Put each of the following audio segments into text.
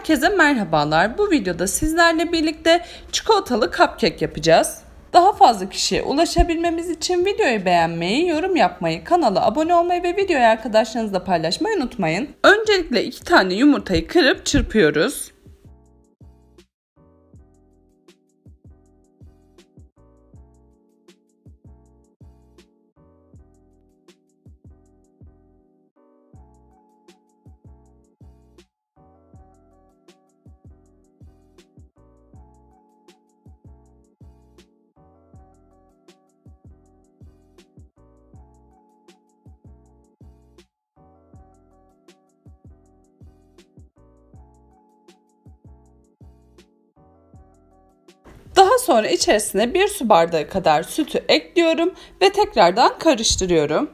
Herkese merhabalar. Bu videoda sizlerle birlikte çikolatalı cupcake yapacağız. Daha fazla kişiye ulaşabilmemiz için videoyu beğenmeyi, yorum yapmayı, kanala abone olmayı ve videoyu arkadaşlarınızla paylaşmayı unutmayın. Öncelikle iki tane yumurtayı kırıp çırpıyoruz. Sonra içerisine bir su bardağı kadar sütü ekliyorum ve tekrardan karıştırıyorum.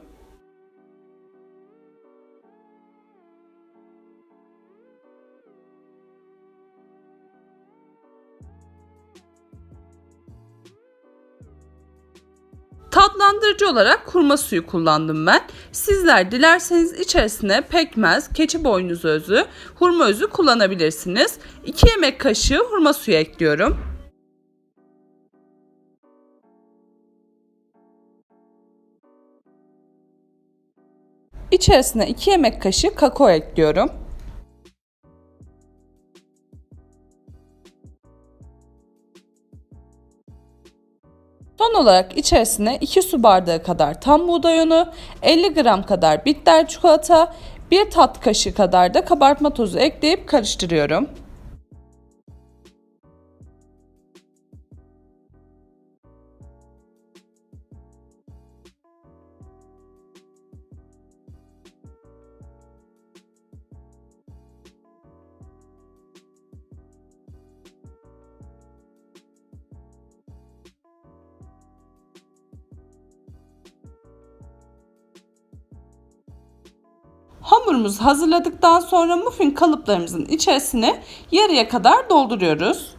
Tatlandırıcı olarak kurma suyu kullandım ben. Sizler dilerseniz içerisine pekmez, keçi boynuzu özü, hurma özü kullanabilirsiniz. 2 yemek kaşığı hurma suyu ekliyorum. İçerisine 2 yemek kaşığı kakao ekliyorum. Son olarak içerisine 2 su bardağı kadar tam buğday unu, 50 gram kadar bitter çikolata, 1 tat kaşığı kadar da kabartma tozu ekleyip karıştırıyorum. Hamurumuzu hazırladıktan sonra muffin kalıplarımızın içerisine yarıya kadar dolduruyoruz.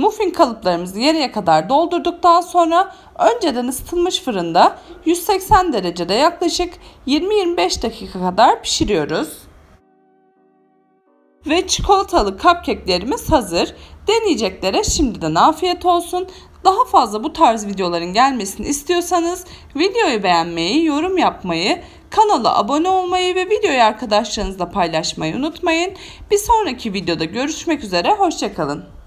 Muffin kalıplarımızı yarıya kadar doldurduktan sonra önceden ısıtılmış fırında 180 derecede yaklaşık 20-25 dakika kadar pişiriyoruz. Ve çikolatalı cupcake'lerimiz hazır. Deneyeceklere şimdiden afiyet olsun. Daha fazla bu tarz videoların gelmesini istiyorsanız videoyu beğenmeyi, yorum yapmayı, kanala abone olmayı ve videoyu arkadaşlarınızla paylaşmayı unutmayın. Bir sonraki videoda görüşmek üzere, hoşçakalın.